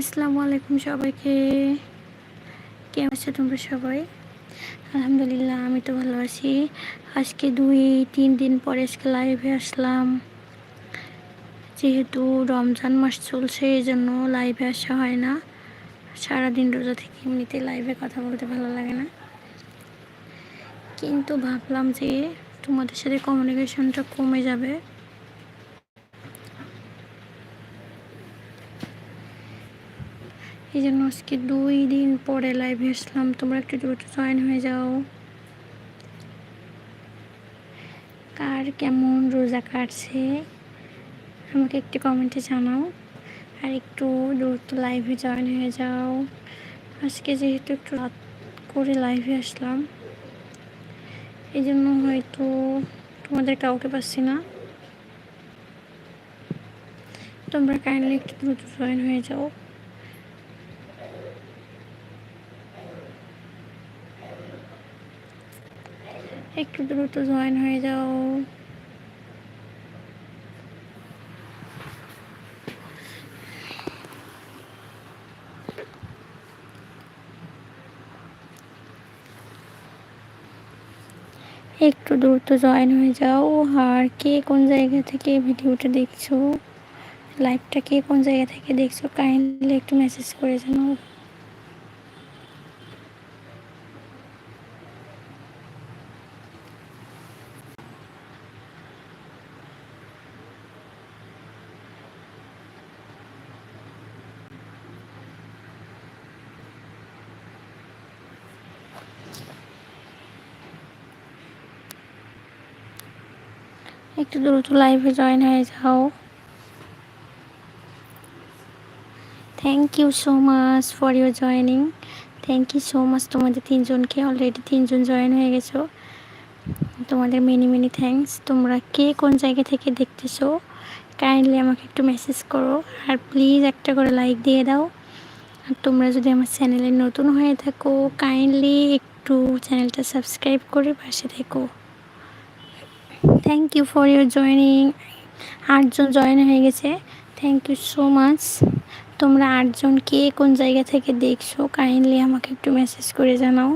আসসালামু আলাইকুম সবাইকে। কেমন আছো তোমরা সবাই? আলহামদুলিল্লাহ, আমি তো ভালো আছি। আজকে দুই, তিন দিন পরে আজকে লাইভে আসলাম। যেহেতু রমজান মাস চলছে এই জন্য লাইভে আসা হয় না। সারাদিন রোজা থেকে এমনিতে লাইভে কথা বলতে ভালো লাগে না। কিন্তু ভাবলাম যে তোমাদের সাথে কমিউনিকেশনটা কমে যাবে। এই জন্য আজকে দুই দিন পরে লাইভে আসলাম। তোমরা একটু দ্রুত জয়েন হয়ে যাও। কার কেমন রোজা কাটছে? আমাকে একটি কমেন্টে জানাও। আর একটু দ্রুত লাইভে জয়েন হয়ে যাও। আজকে যেহেতু একটু রাত করে লাইভে আসলাম, এই জন্য হয়তো তোমাদের কাউকে পাচ্ছি না। তোমরা কাইন্ডলি একটু দ্রুত জয়েন হয়ে যাও। একটু দ্রুত জয়েন হয়ে যাও। একটু দ্রুত জয়েন হয়ে যাও। আর কে কোন জায়গা থেকে ভিডিওটা দেখছ? লাইভটা কে কোন জায়গা থেকে দেখছ? কাইন্ডলি একটু মেসেজ করে জানাও। একটু দ্রুত লাইভে জয়েন হয়ে যাও। Thank you so much for your joining thank you so much তোমাদের তিনজনকে। অলরেডি তিনজন জয়েন হয়ে গেছো। তোমাদের মেনি মেনি থ্যাংকস তোমরা কে কোন জায়গা থেকে দেখতেছো কাইন্ডলি আমাকে একটু মেসেজ করো। আর প্লিজ একটা করে লাইক দিয়ে দাও। আর তোমরা যদি আমার চ্যানেলে নতুন হয়ে থাকো কাইন্ডলি একটু চ্যানেলটা সাবস্ক্রাইব করে পাশে থেকো। Thank you for your joining আটজন জয়েন হয়ে গেছে। থ্যাংক ইউ সো মাচ তোমরা আটজন কে কোন জায়গা থেকে দেখছ? কাইন্ডলি আমাকে একটু মেসেজ করে জানাও।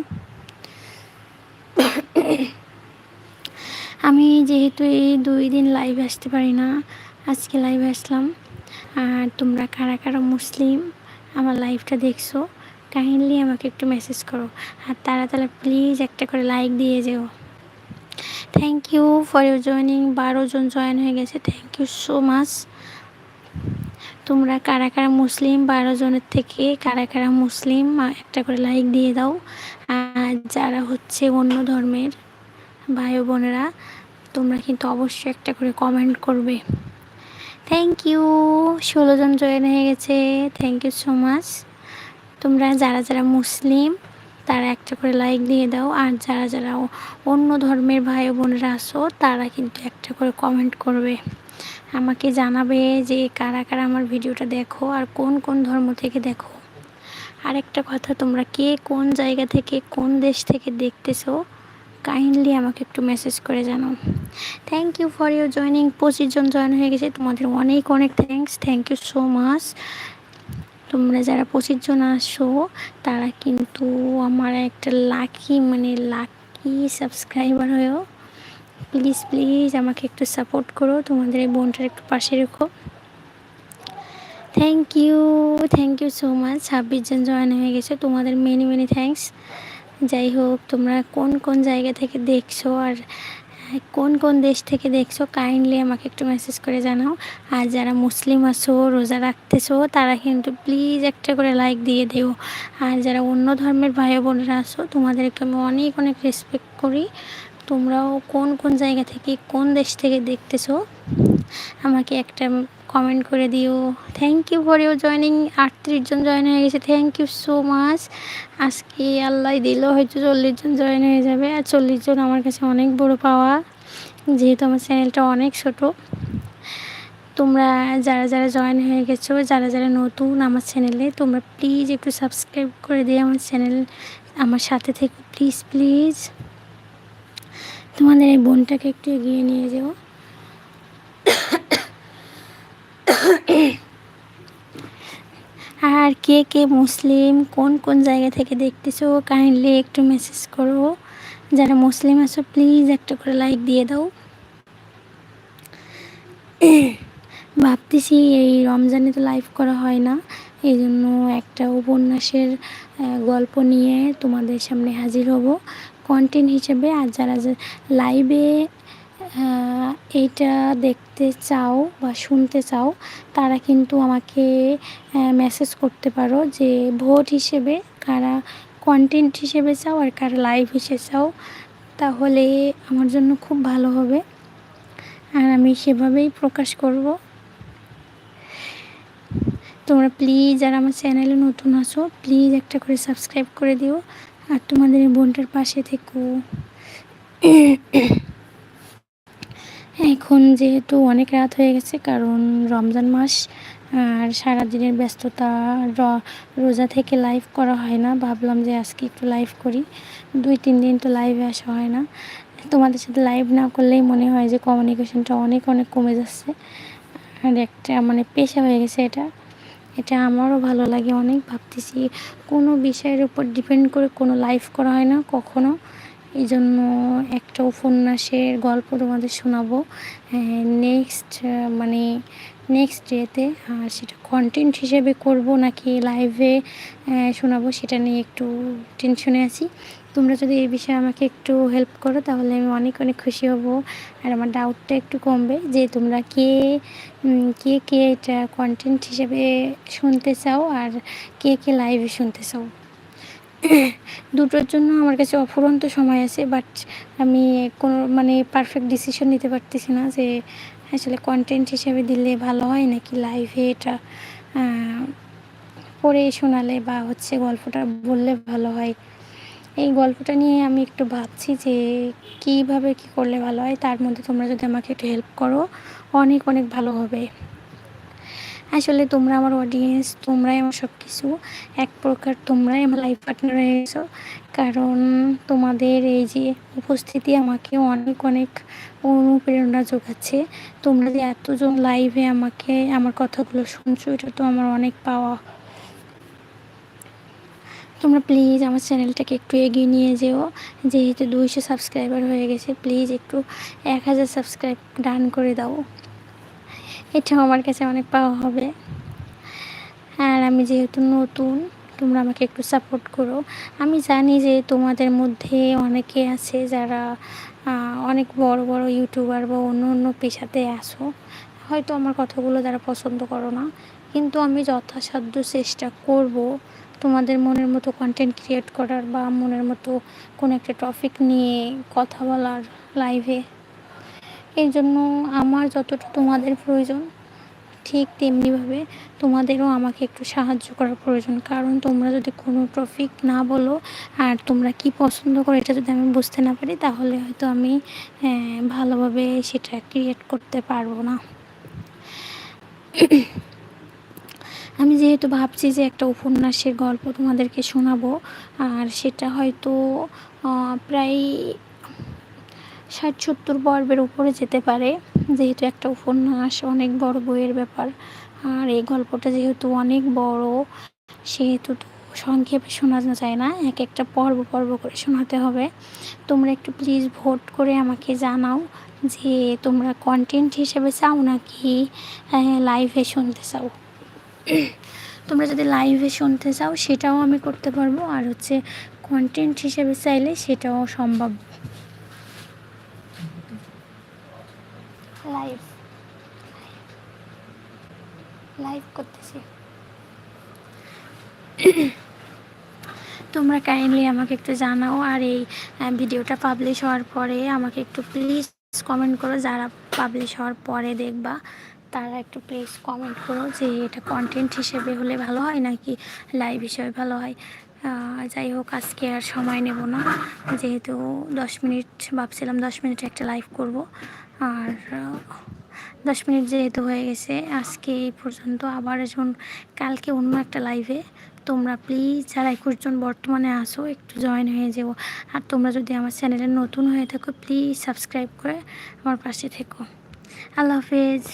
আমি যেহেতু এই দুই দিন লাইভ আসতে পারি না, আজকে লাইভে আসলাম। আর তোমরা কারা কারা মুসলিম, আমার লাইভটা দেখছ কাইন্ডলি আমাকে একটু মেসেজ করো। আর তারা তারা প্লিজ একটা করে লাইক দিয়ে যেও। Thank you for your joining বারো জন জয়েন হয়ে গেছে। থ্যাংক ইউ সো মাচ তোমরা কারা কারা মুসলিম, বারো জনের থেকে কারা কারা মুসলিম একটা করে লাইক দিয়ে দাও। আর যারা হচ্ছে অন্য ধর্মের ভাই বোনেরা, তোমরা কিন্তু অবশ্যই একটা করে কমেন্ট করবে। থ্যাংক ইউ ষোলো জন জয়েন হয়ে গেছে। থ্যাংক ইউ সো মাচ তোমরা যারা যারা মুসলিম তারা একটা করে লাইক দিয়ে দাও। আর যারা যারা অন্য ধর্মের ভাই বোনেরা আসো তারা কিন্তু একটা করে কমেন্ট করবে। আমাকে জানাবে যে কারা কারা আমার ভিডিওটা দেখো আর কোন কোন ধর্ম থেকে দেখো। আর একটা কথা, তোমরা কে কোন জায়গা থেকে, কোন দেশ থেকে দেখতেছো কাইন্ডলি আমাকে একটু মেসেজ করে জানাও। Thank you for your joining পঁচিশ জন জয়েন হয়ে গেছে। তোমাদের অনেক অনেক thanks thank you so much তোমরা যারা পঁচিশ জন আসো, তারা কিন্তু আমার একটা লাকি মানে লাকি সাবস্ক্রাইবার হয়েও প্লিজ প্লিজ আমাকে একটু সাপোর্ট করো, তোমাদের এই বোনটার একটু পাশে রেখো। Thank you thank you so much ছাব্বিশ জন জয়েন হয়ে গেছে, তোমাদের মেনি মেনি থ্যাংকস যাই হোক, তোমরা কোন কোন জায়গা থেকে দেখছ, আর কোন কোন দেশ থেকে দেখছ কাইন্ডলি আমাকে একটু মেসেজ করে জানাও। আর যারা মুসলিম আছো, রোজা রাখতেছো, তারা কিন্তু প্লিজ একটা করে লাইক দিয়ে দেও। আর যারা অন্য ধর্মের ভাই বোনেরা আসো তোমাদেরকে আমি অনেক অনেক রেসপেক্ট করি। তোমরাও কোন কোন জায়গা থেকে, কোন দেশ থেকে দেখতেছো? আমাকে একটা কমেন্ট করে দিও। Thank you for your joining আটত্রিশ জন জয়েন হয়ে গেছে। থ্যাংক ইউ সো মাচ আজকে আল্লাহ দিল, হয়তো চল্লিশ জন জয়েন হয়ে যাবে। আর চল্লিশ জন আমার কাছে অনেক বড় পাওয়া। যেহেতু আমার চ্যানেলটা অনেক ছোট। তোমরা যারা যারা জয়েন হয়ে গেছো, যারা যারা নতুন আমার চ্যানেলে তোমরা প্লিজ একটু সাবস্ক্রাইব করে দিয়ে আমার চ্যানেল আমার সাথে থেকে প্লিজ প্লিজ তোমাদের এই বোনটাকে একটু এগিয়ে নিয়ে যাও। আর কে কে মুসলিম, কোন কোন জায়গা থেকে দেখতেছো কাইন্ডলি একটু মেসেজ করো। যারা মুসলিম আছো প্লিজ একটা করে লাইক দিয়ে দাও। ভাবতেছি এই রমজানে তো লাইভ করা হয় না, এই জন্য একটা উপন্যাসের গল্প নিয়ে তোমাদের সামনে হাজির হব। কন্টেন্ট হিসেবে আর যারা লাইভে এইটা দেখতে চাও বা শুনতে চাও, তারা কিন্তু আমাকে মেসেজ করতে পারো যে ভোট হিসেবে কারা কন্টেন্ট হিসেবে চাও আর কারা লাইভ হিসেবে চাও, তাহলে আমার জন্য খুব ভালো হবে। আর আমি সেভাবেই প্রকাশ করব। তোমরা প্লিজ যারা আমার চ্যানেলে নতুন আছো প্লিজ একটা করে সাবস্ক্রাইব করে দিও। আর তোমাদের বোনটার পাশে থেকো। এখন যেহেতু অনেক রাত হয়ে গেছে, কারণ রমজান মাস, আর সারাদিনের ব্যস্ততা রোজা থেকে লাইভ করা হয় না। ভাবলাম যে আজকে একটু লাইভ করি। দুই, তিন দিন তো লাইভে আসা হয় না। তোমাদের সাথে লাইভ না করলেই মনে হয় যে কমিউনিকেশনটা অনেক অনেক কমে যাচ্ছে। আর একটা মানে পেশা হয়ে গেছে এটা। এটা আমারও ভালো লাগে অনেক। ভাবতেছি কোনো বিষয়ের উপর ডিপেন্ড করে কোনো লাইভ করা হয় না, কখনো। এই জন্য একটা উপন্যাসের গল্প তোমাদের শোনাবো। নেক্সট মানে নেক্সট ডেতে আর সেটা কন্টেন্ট হিসেবে করব নাকি লাইভে শোনাবো সেটা নিয়ে একটু টেনশনে আছি। তোমরা যদি এই বিষয়ে আমাকে একটু হেল্প করো তাহলে আমি অনেক অনেক খুশি হব। আর আমার ডাউটটা একটু কমবে যে তোমরা কে কে কে এটা কন্টেন্ট হিসেবে শুনতে চাও আর কে কে লাইভে শুনতে চাও। দুটোর জন্য আমার কাছে অফুরন্ত সময় আছে বাট আমি কোনো মানে পারফেক্ট ডিসিশন নিতে পারতেছি না যে আসলে কন্টেন্ট হিসেবে দিলে ভালো হয় নাকি লাইভে এটা পড়ে শোনালে বা হচ্ছে গল্পটা বললে ভালো হয়। এই গল্পটা নিয়ে আমি একটু ভাবছি যে কীভাবে কী করলে ভালো হয়, তার মধ্যে তোমরা যদি আমাকে একটু হেল্প করো, অনেক অনেক ভালো হবে। আসলে তোমরা আমার অডিয়েন্স তোমরাই আমার সব কিছু এক প্রকার তোমরাই আমার লাইফ পার্টনার হয়ে গেছো। কারণ তোমাদের এই যে উপস্থিতি আমাকে অনেক অনেক অনুপ্রেরণা যোগাচ্ছে। তোমরা যে এতজন লাইভে আমাকে, আমার কথাগুলো শুনছো, এটা তো আমার অনেক পাওয়া। তোমরা প্লিজ আমার চ্যানেলটাকে একটু এগিয়ে নিয়ে যেও। যেহেতু দুইশো সাবস্ক্রাইবার হয়ে গেছে প্লিজ একটু এক হাজার সাবস্ক্রাইব ডান করে দাও। এটাও আমার কাছে অনেক পাওয়া হবে। আর আমি যেহেতু নতুন, তোমরা আমাকে একটু সাপোর্ট করো। আমি জানি যে তোমাদের মধ্যে অনেকে আছে যারা অনেক বড় বড় ইউটিউবার বা অন্য অন্য পেশাতে আসো হয়তো আমার কথাগুলো যারা পছন্দ করো না। কিন্তু আমি যথাসাধ্য চেষ্টা করব তোমাদের মনের মতো কন্টেন্ট ক্রিয়েট করার বা মনের মতো কোনো একটা টপিক নিয়ে কথা বলার লাইভে এই জন্য আমার যতটা তোমাদের প্রয়োজন, ঠিক তেমনিভাবে তোমাদেরও আমাকে একটু সাহায্য করার প্রয়োজন। কারণ তোমরা যদি কোনো টপিক না বলো, আর তোমরা কি পছন্দ করো এটা যদি আমি বুঝতে না পারি, তাহলে হয়তো আমি ভালোভাবে সেটা ক্রিয়েট করতে পারব না। আমি যেহেতু ভাবছি যে একটা উপন্যাসের গল্প তোমাদেরকে শোনাবো, আর সেটা হয়তো প্রায় ষাট সত্তর পর্বের উপরে যেতে পারে। যেহেতু একটা উপন্যাস অনেক বড় বইয়ের ব্যাপার। আর এই গল্পটা যেহেতু অনেক বড়, সেহেতু তো সংক্ষেপে শোনানো যায় না। এক একটা পর্ব পর্ব করে শোনাতে হবে। তোমরা একটু প্লিজ ভোট করে আমাকে জানাও যে তোমরা কন্টেন্ট হিসেবে চাও নাকি লাইভে শুনতে চাও। তোমরা যদি লাইভে শুনতে চাও, সেটাও আমি করতে পারব। আর হচ্ছে কন্টেন্ট হিসেবে চাইলে সেটাও সম্ভব। লাইভ লাইভ করতেছি। তোমরা কাইন্ডলি আমাকে একটু জানাও আর এই ভিডিওটা পাবলিশ হওয়ার পরে আমাকে একটু প্লিজ কমেন্ট করো। যারা পাবলিশ হওয়ার পরে দেখবা, তারা একটু প্লিজ কমেন্ট করো যে এটা কন্টেন্ট হিসেবে হলে ভালো হয় নাকি লাইভ হিসেবে ভালো হয়। যাই হোক, আজকে আর সময় নেব না। যেহেতু দশ মিনিট, ভাবছিলাম দশ মিনিট একটা লাইভ করব। আর দশ মিনিট যেহেতু হয়ে গেছে, আজকে এই পর্যন্ত আবার যখন কালকে অন্য একটা লাইভে তোমরা প্লিজ যারা একুশ জন বর্তমানে আসো একটু জয়েন হয়ে যাব আর তোমরা যদি আমার চ্যানেলে নতুন হয়ে থাকো প্লিজ সাবস্ক্রাইব করে আমার পাশে থেকো। আল্লাহ হাফেজ।